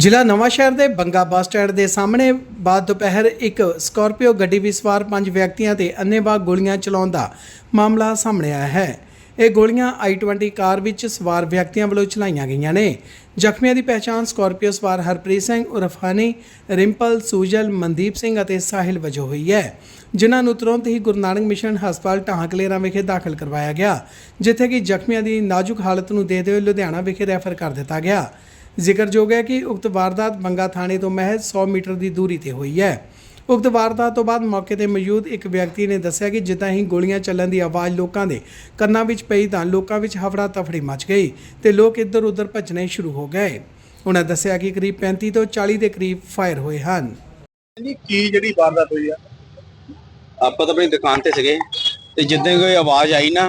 ਜ਼ਿਲ੍ਹਾ ਨਵਾਂਸ਼ਹਿਰ ਦੇ Banga bus stand ਦੇ ਸਾਹਮਣੇ ਬਾਅਦ ਦੁਪਹਿਰ ਇੱਕ ਸਕਾਰਪੀਓ ਗੱਡੀ ਵਿੱਚ ਸਵਾਰ ਪੰਜ ਵਿਅਕਤੀਆਂ ਤੇ ਅੰਨ੍ਹੇਵਾਹ ਗੋਲੀਆਂ ਚਲਾਉਣ ਦਾ ਮਾਮਲਾ ਸਾਹਮਣੇ ਆਇਆ ਹੈ। ਇਹ ਗੋਲੀਆਂ i20 ਕਾਰ ਵਿੱਚ ਸਵਾਰ ਵਿਅਕਤੀਆਂ ਵੱਲੋਂ ਚਲਾਈਆਂ ਗਈਆਂ ਨੇ। ਜ਼ਖਮੀਆਂ ਦੀ ਪਛਾਣ ਸਕਾਰਪੀਓ ਸਵਾਰ ਹਰਪ੍ਰੀਤ ਸਿੰਘ ਉਰਫਾਨੀ ਰਿੰਪਲ, ਸੂਜਲ, ਮਨਦੀਪ ਸਿੰਘ ਅਤੇ ਸਾਹਿਲ ਵਜੋਂ ਹੋਈ ਹੈ, ਜਿਨ੍ਹਾਂ ਨੂੰ ਤੁਰੰਤ ਹੀ ਗੁਰੂ ਨਾਨਕ ਮਿਸ਼ਨ ਹਸਪਤਾਲ ਢਾਂਕਲੇਰਾ ਵਿਖੇ ਦਾਖਲ ਕਰਵਾਇਆ ਗਿਆ, ਜਿੱਥੇ ਕਿ ਜ਼ਖਮੀਆਂ ਦੀ ਨਾਜ਼ੁਕ ਹਾਲਤ ਨੂੰ ਦੇਖਦੇ ਹੋਏ ਲੁਧਿਆਣਾ ਵਿਖੇ ਰੈਫਰ ਕਰ ਦਿੱਤਾ ਗਿਆ। ਜ਼ਿਕਰਯੋਗ ਹੈ ਕਿ ਉਕਤ ਵਾਰਦਾਤ ਬੰਗਾ ਥਾਣੇ ਤੋਂ ਮਹਿਜ਼ 100 ਮੀਟਰ ਦੀ ਦੂਰੀ ਤੇ ਹੋਈ ਹੈ। ਉਕਤ ਵਾਰਦਾਤ ਤੋਂ ਬਾਅਦ ਮੌਕੇ ਤੇ ਮੌਜੂਦ ਇੱਕ ਵਿਅਕਤੀ ਨੇ ਦੱਸਿਆ ਕਿ ਜਿੱਦਾਂ ਹੀ ਗੋਲੀਆਂ ਚੱਲਣ ਦੀ ਆਵਾਜ਼ ਲੋਕਾਂ ਦੇ ਕੰਨਾਂ ਵਿੱਚ ਪਈ ਤਾਂ ਲੋਕਾਂ ਵਿੱਚ ਹਫੜਾ ਤਫੜੀ ਮਚ ਗਈ ਤੇ ਲੋਕ ਇੱਧਰ ਉੱਧਰ ਭੱਜਣੇ ਸ਼ੁਰੂ ਹੋ ਗਏ। ਉਹਨਾਂ ਦੱਸਿਆ ਕਿ ਕਰੀਬ 35 ਤੋਂ 40 ਦੇ ਕਰੀਬ ਫਾਇਰ ਹੋਏ ਹਨ। ਜੀ ਕੀ ਜਿਹੜੀ ਵਾਰਦਾਤ ਹੋਈ ਆ? ਆਪਾਂ ਤਾਂ ਆਪਣੀ ਦੁਕਾਨ ਤੇ ਸੀਗੇ ਤੇ ਜਿੱਦਾਂ ਕੋਈ ਆਵਾਜ਼ ਆਈ ਨਾ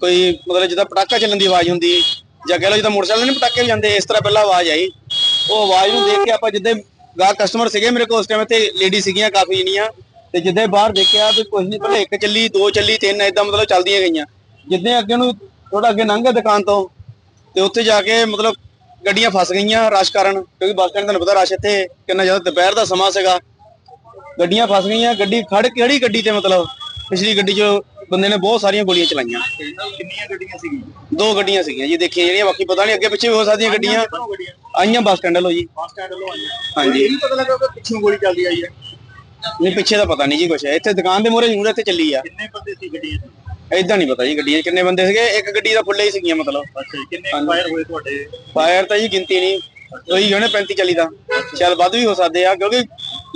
ਕੋਈ ਮਤਲਬ ਜਿੱਦਾਂ ਪਟਾਕਾ ਚੱਲਣ ਦੀ ਆਵਾਜ਼ ਹੁੰਦੀ ਜਾਂ ਕਹਿ ਲਓ ਜਿੱਦਾਂ ਮੋਟਰਸਾਈਕਲ ਨਹੀਂ ਪਟਾਕੇ ਜਾਂਦੇ ਇਸ ਤਰ੍ਹਾਂ ਪਹਿਲਾਂ ਆਵਾਜ਼ ਆਈ। ਉਹ ਆਵਾਜ਼ ਨੂੰ ਦੇਖ ਕੇ ਆਪਾਂ ਜਿੱਦਾਂ ਗਾ ਕਸਟਮਰ ਸੀਗੇ, ਮੇਰੇ ਕੋਲ ਉਸ ਟਾਈਮ ਤੇ ਲੇਡੀ ਸੀਗੀਆਂ, ਕਾਫੀ ਜਣੀਆਂ। ਤੇ ਜਿੱਦਾਂ ਬਾਹਰ ਦੇਖਿਆ ਤੇ ਕੁਝ ਨਹੀਂ, ਪਹਿਲਾਂ ਇੱਕ ਚੱਲੀ, ਦੋ ਚੱਲੀ, ਤਿੰਨ, ਏਦਾਂ ਮਤਲਬ ਚੱਲਦੀਆਂ ਗਈਆਂ। ਜਿੱਦਾਂ ਅੱਗੇ ਨੂੰ ਥੋੜਾ ਅੱਗੇ ਲੰਘ ਗਿਆ ਦੁਕਾਨ ਤੋਂ, ਤੇ ਉੱਥੇ ਜਾ ਕੇ ਮਤਲਬ ਗੱਡੀਆਂ ਫਸ ਗਈਆਂ ਰਸ਼ ਕਾਰਨ, ਕਿਉਂਕਿ ਬੱਸ ਸਟੈਂਡ ਤੁਹਾਨੂੰ ਪਤਾ ਰਸ਼ ਇੱਥੇ ਕਿੰਨਾ ਜ਼ਿਆਦਾ, ਦੁਪਹਿਰ ਦਾ ਸਮਾਂ ਸੀਗਾ। ਗੱਡੀਆਂ ਫਸ ਗਈਆਂ, ਗੱਡੀ ਖੜ ਕਿਹੜੀ ਗੱਡੀ ਤੇ ਮਤਲਬ? ਪਿਛਲੀ ਗੱਡੀ 'ਚ ਬੰਦੇ ਨੇ ਬਹੁਤ ਸਾਰੀਆਂ ਗੋਲੀਆਂ ਚਲਾਈਆਂ। ਕਿੰਨੀਆਂ ਗੱਡੀਆਂ ਸੀਗੀਆਂ? ਦੋ ਗੱਡੀਆਂ ਸੀਗੀਆਂ ਜੀ ਦੇਖੀਆਂ ਜਿਹੜੀਆਂ ਬਾਕੀ ਪਤਾ ਨਹੀਂ ਅੱਗੇ ਪਿੱਛੇ ਵੀ ਹੋ ਸਕਦੀਆਂ ਗੱਡੀਆਂ। ਆਈਆਂ ਬੱਸ ਸਟੈਂਡ ਵੱਲੋਂ ਜੀ। ਬੱਸ ਸਟੈਂਡ ਵੱਲੋਂ ਆਈਆਂ। ਹਾਂਜੀ। ਇਹ ਪਤਾ ਲੱਗਾ ਕਿ ਪਿੱਛੋਂ ਗੋਲੀ ਚੱਲਦੀ ਆਈ ਹੈ? ਨਹੀਂ ਪਿੱਛੇ ਦਾ ਪਤਾ ਨਹੀਂ ਜੀ ਕੁਛ। ਇੱਥੇ ਦੁਕਾਨ ਦੇ ਮੂਹਰੇ ਜ਼ਰੂਰ ਇੱਥੇ ਚੱਲੀ ਆ। ਕਿੰਨੇ ਬੰਦੇ ਸੀ ਗੱਡੀਆਂ? ਏਦਾਂ ਨਹੀਂ ਪਤਾ ਜੀ ਗੱਡੀਆਂ ਕਿੰਨੇ ਬੰਦੇ ਸੀਗੇ। ਇੱਕ ਗੱਡੀ ਦਾ ਫੁੱਲੇ ਹੀ ਸੀਗੀਆਂ ਮਤਲਬ। ਅੱਛਾ ਜੀ, ਕਿੰਨੇ। ਫਾਇਰ ਹੋਏ ਤੁਹਾਡੇ? ਫਾਇਰ ਤਾਂ ਜੀ ਗਿਣਤੀ ਨਹੀਂ ਉਹੀ ਹੋਣੇ 35 40 ਦਾ। ਚੱਲ ਵੱਧ ਵੀ ਹੋ ਸਕਦੇ ਆ ਕਿਉਂਕਿ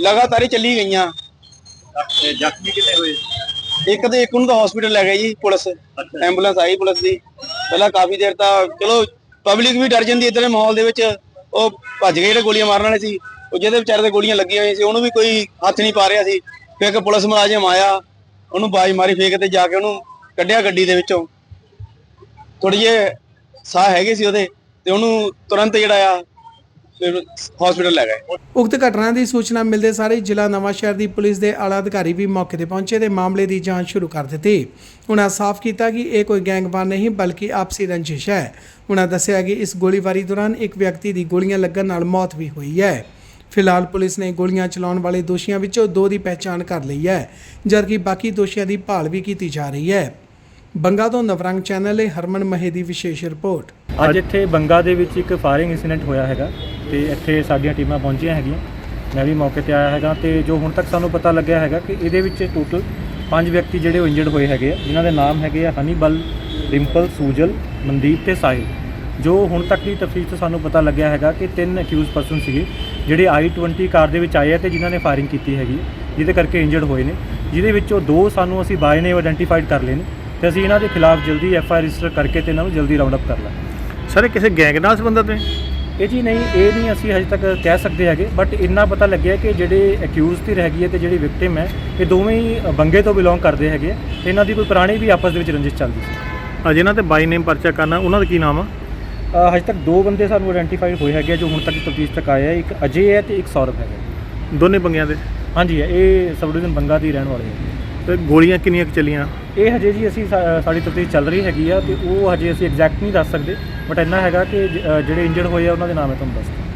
ਲਗਾਤਾਰ ਹੀ ਚੱਲੀ ਗਈਆਂ। ਜ਼ਖਮੀ ਕਿੰਨੇ ਹੋਏ? ਇੱਕ ਤੇ ਇੱਕ ਨੂੰ ਤਾਂ ਹਸਪੀਟਲ ਲੈ ਗਏ ਜੀ ਪੁਲਿਸ। ਐਂਬੂਲੈਂਸ ਆਈ ਪੁਲਿਸ ਦੀ। ਪਹਿਲਾਂ ਕਾਫੀ ਦੇਰ ਤਾਂ ਚਲੋ ਪਬਲਿਕ ਵੀ ਡਰ ਜਾਂਦੀ ਦੇ ਮਾਹੌਲ ਦੇ ਵਿੱਚ। ਉਹ ਭੱਜ ਗਏ ਜਿਹੜੇ ਗੋਲੀਆਂ ਮਾਰਨ ਵਾਲੇ ਸੀ। ਉਹ ਜਿਹਦੇ ਵਿਚਾਰੇ ਦੇ ਗੋਲੀਆਂ ਲੱਗੀਆਂ ਹੋਈਆਂ ਸੀ ਉਹਨੂੰ ਵੀ ਕੋਈ ਹੱਥ ਨਹੀਂ ਪਾ ਰਿਹਾ ਸੀ। ਫਿਰ ਇੱਕ ਪੁਲਿਸ ਮੁਲਾਜ਼ਮ ਆਇਆ ਉਹਨੂੰ ਬਾਜ ਮਾਰੀ ਫੇਕ ਤੇ ਜਾ ਕੇ ਉਹਨੂੰ ਕੱਢਿਆ ਗੱਡੀ ਦੇ ਵਿੱਚੋਂ। ਥੋੜੀ ਜਿਹੇ ਸਾਹ ਹੈਗੇ ਸੀ ਉਹਦੇ ਤੇ ਉਹਨੂੰ ਤੁਰੰਤ ਜਿਹੜਾ ਆ ਫਿਰ ਹਸਪੀਟਲ ਲੈ ਗਏ। ਉਕਤ ਘਟਨਾ ਦੀ ਸੂਚਨਾ ਮਿਲਦੇ ਸਾਰੇ ਜ਼ਿਲ੍ਹਾ ਨਵਾਂਸ਼ਹਿਰ ਦੀ ਪੁਲਿਸ ਦੇ ਆਲਾ ਅਧਿਕਾਰੀ ਵੀ ਮੌਕੇ ਤੇ ਪਹੁੰਚੇ ਤੇ ਮਾਮਲੇ ਦੀ ਜਾਂਚ ਸ਼ੁਰੂ ਕਰ ਦਿੱਤੀ। ਉਹਨਾਂ ਸਾਫ਼ ਕੀਤਾ ਕਿ ਇਹ ਕੋਈ ਗੈਂਗਵਾਰ ਨਹੀਂ ਬਲਕਿ ਆਪਸੀ ਰੰਜਿਸ਼ ਹੈ। ਉਹਨਾਂ ਦੱਸਿਆ ਕਿ ਇਸ ਗੋਲੀਬਾਰੀ ਦੌਰਾਨ ਇੱਕ ਵਿਅਕਤੀ ਦੀ ਗੋਲੀਆਂ ਲੱਗਣ ਨਾਲ ਮੌਤ ਵੀ ਹੋਈ ਹੈ। ਫਿਲਹਾਲ ਪੁਲਿਸ ਨੇ ਗੋਲੀਆਂ ਚਲਾਉਣ ਵਾਲੇ ਦੋਸ਼ੀਆਂ ਵਿੱਚੋਂ ਦੋ ਦੀ ਪਹਿਚਾਣ ਕਰ ਲਈ ਹੈ ਜਦਕਿ ਬਾਕੀ ਦੋਸ਼ੀਆਂ ਦੀ ਭਾਲ ਵੀ ਕੀਤੀ ਜਾ ਰਹੀ ਹੈ। ਬੰਗਾ ਤੋਂ ਨਵਰੰਗ ਚੈਨਲ ਲਈ ਹਰਮਨ ਮਹੇ ਦੀ ਵਿਸ਼ੇਸ਼ ਰਿਪੋਰਟ। ਅੱਜ ਇੱਥੇ ਬੰਗਾ ਦੇ ਵਿੱਚ ਇੱਕ ਫਾਇਰਿੰਗ ਇਨਸੀਡੈਂਟ ਹੋਇਆ ਹੈਗਾ। ਤੇ ਇੱਥੇ ਸਾਡੀਆਂ ਟੀਮਾਂ ਪਹੁੰਚੀਆਂ ਹੈਗੀਆਂ। ਮੈਂ ਵੀ ਮੌਕੇ ਤੇ ਆਇਆ ਹੈਗਾ ਤੇ ਜੋ ਹੁਣ ਤੱਕ ਸਾਨੂੰ ਪਤਾ ਲੱਗਿਆ ਹੈਗਾ ਕਿ ਇਹਦੇ ਵਿੱਚ ਟੋਟਲ ਪੰਜ ਵਿਅਕਤੀ ਜਿਹੜੇ ਉਹ ਇੰਜਰਡ ਹੋਏ ਹੈਗੇ ਆ। ਜਿਨ੍ਹਾਂ ਦੇ ਨਾਮ ਹੈਗੇ ਆ ਹਨੀਬਲ ਡਿੰਪਲ ਸੂਜਲ, ਮਨਦੀਪ ਤੇ ਸਾਹਿਲ। ਜੋ ਹੁਣ ਤੱਕ ਦੀ ਤਫਸੀਲ ਤੋਂ ਸਾਨੂੰ ਪਤਾ ਲੱਗਿਆ ਹੈਗਾ ਕਿ ਤਿੰਨ ਅਕਿਊਜ਼ ਪਰਸਨ ਸੀਗੇ, ਜਿਹੜੇ i20 ਕਾਰ ਦੇ ਵਿੱਚ ਆਏ ਆ ਤੇ ਜਿਨ੍ਹਾਂ ਨੇ ਫਾਇਰਿੰਗ ਕੀਤੀ ਹੈਗੀ ਜਿਹਦੇ ਕਰਕੇ ਇੰਜਰਡ ਹੋਏ ਨੇ। ਜਿਹਦੇ ਵਿੱਚੋਂ ਦੋ ਸਾਨੂੰ ਅਸੀਂ ਬਾਏ ਨੇ ਆਇਡੈਂਟੀਫਾਈਡ ਕਰ ਲਏ ਨੇ ਤੇ ਅਸੀਂ ਇਹਨਾਂ ਦੇ ਖਿਲਾਫ ਜਲਦੀ ਐਫ ਆਈ ਰਜਿਸਟਰ ਕਰਕੇ ਤੇ ਇਹਨਾਂ ਨੂੰ ਜਲਦੀ ਰਾਉਂਡ ਅਪ ਕਰ ਲਾਂਗੇ। ਸਰ ਕਿਸੇ ਗੈਂਗ ਨਾਲ ਸੰਬੰਧਤ ਨੇ? ਇਹ ਜੀ ਨਹੀਂ ਇਹ ਨਹੀਂ ਅਸੀਂ ਹਜੇ ਤੱਕ ਕਹਿ ਸਕਦੇ ਹੈਗੇ ਬਟ ਇੰਨਾ ਪਤਾ ਲੱਗਿਆ ਕਿ ਜਿਹੜੇ ਅਕਿਊਜ਼ ਦੀ ਹੈਗੀ ਹੈ ਤੇ ਜਿਹੜੀ ਵਿਕਟਿਮ ਹੈ ਇਹ ਦੋਵੇਂ ਹੀ ਬੰਗੇ ਤੋਂ ਬਿਲੋਂਗ ਕਰਦੇ ਹੈਗੇ ਆ ਤੇ ਇਹਨਾਂ ਦੀ ਕੋਈ ਪੁਰਾਣੀ ਵੀ ਆਪਸ ਦੇ ਵਿੱਚ ਰੰਜਿਸ਼ ਚੱਲਦੀ ਸੀ। ਜਿਨ੍ਹਾਂ ਤੇ ਬਾਈ ਨੇਮ ਪਰਚਾ ਕਰਨਾ ਉਹਨਾਂ ਦਾ ਕੀ ਨਾਮ ਆ? ਅ, ਹਜੇ ਤੱਕ ਦੋ ਬੰਦੇ ਸਾਨੂੰ ਆਇਡੈਂਟੀਫਾਈਡ ਹੋਏ ਹੈਗੇ ਆ ਜੋ ਹੁਣ ਤੱਕ ਤਫਤੀਸ਼ ਤੱਕ ਆਏ ਆ ਇੱਕ ਅਜੇ ਹੈ ਤੇ ਇੱਕ ਸੌਰਵ ਹੈਗਾ ਦੋਨੇ ਬੰਗਿਆਂ ਦੇ? ਹਾਂਜੀ ਇਹ ਸਬ ਡਿਵੀਜ਼ਨ ਬੰਗਾ ਦੀ ਰਹਿਣ ਵਾਲੇ ਹੈਗੇ ਤੇ ਗੋਲੀਆਂ ਕਿੰਨੀਆਂ ਕੁ ਚੱਲੀਆਂ? ਇਹ ਹਜੇ ਜੀ ਅਸੀਂ ਸਾ- ਸਾਡੀ ਤਫਤੀਸ਼ ਚੱਲ ਰਹੀ ਹੈਗੀ ਆ ਤੇ ਉਹ ਹਜੇ ਅਸੀਂ ਐਗਜ਼ੈਕਟ ਨਹੀਂ ਦੱਸ ਸਕਦੇ। ਬਟ ਇੰਨਾ ਹੈਗਾ ਕਿ ਜ- ਅ, ਜਿਹੜੇ ਇੰਜਰਡ ਹੋਏ ਆ ਉਹਨਾਂ ਦੇ ਨਾਮ ਹੈ ਤੁਹਾਨੂੰ ਦੱਸ ਦਿਓ।